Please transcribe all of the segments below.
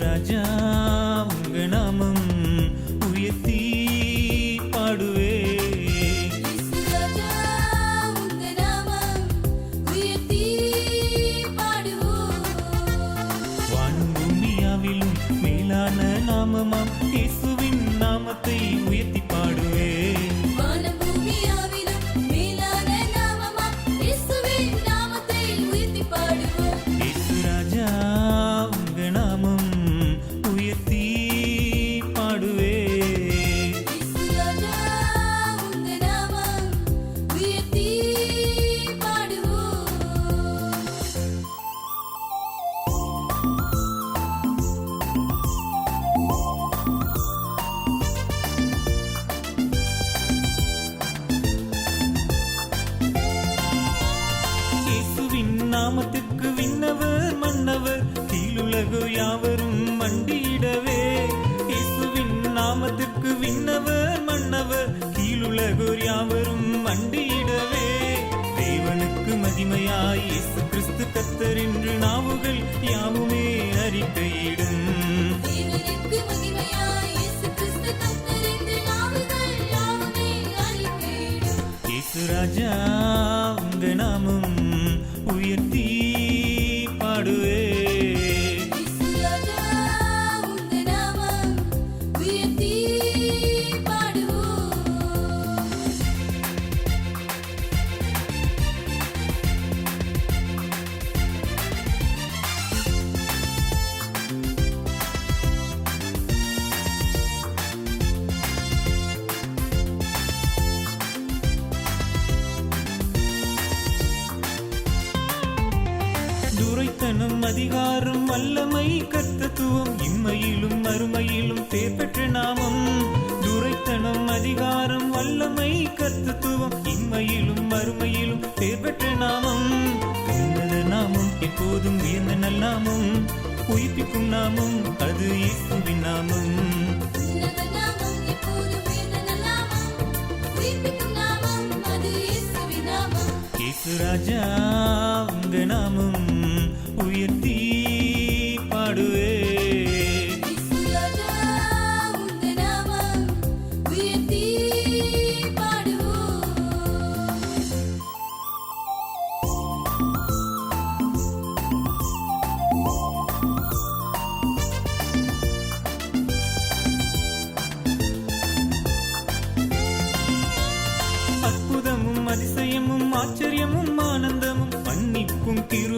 ராஜா உங்க நாமம் உயர்த்தி பாடுவே. மேலான நாமமாம். இயேசுவின் நாமத்தை உயர்த்தி பாடுவே. நாமத்துக்கு விண்ணவர் மன்னவர் கீழுலகு யாவரும் மண்டியிடவே. இயேசுவின் நாமத்துக்கு விண்ணவர் மன்னவர் கீழுலகோர் யாவரும் மண்டியிடவே. தேவனுக்கு மகிமையாய் இயேசு கிறிஸ்து கத்தர் என்று நாவுகள் யாவுமே அறிக்கையிடும். ராஜா உங்க நாமம் உயர்த்தி துரைத்தனம் அதிகாரம் வல்லமை கர்த்தத்துவம் இம்மையிலும் மறுமையிலும் பேர் பெற்ற நாமம். துரைத்தனம் அதிகாரம் வல்லமை கர்த்தத்துவம் இம்மையிலும் மறுமையிலும் பேர் பெற்ற நாமம் உன்னத நாமம் எப்போதும் உயர்ந்த நல்லாமம் உயிர்ப்பிக்கும் நாமம் அது இயேசுவின் நாமம். நாமம்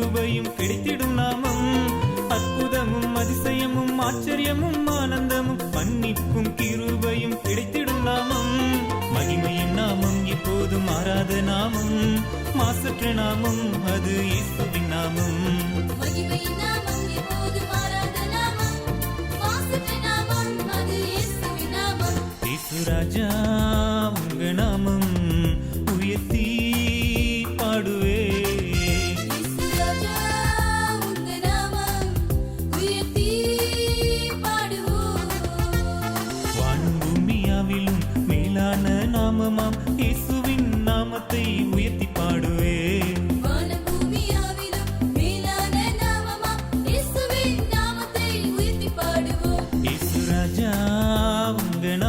கிருபையும் கிடைத்திடும் நாமம். அற்புதமும் அதிசயமும் ஆச்சரியமும் ஆனந்தமும் மன்னிப்பும் கிருபையும் கிடைத்திடும் நாமம். மகிமையின் நாமம் எப்போதும் மாறாத நாமம். மாசற்ற நாமம் அது இயேசுவின் நாமம். மகிமையின் நாமம் எப்போதும் மாறாத நாமம். நாமம் அது இயேசுவின் நாமம். இயேசு ராஜா ലാവങ്കണ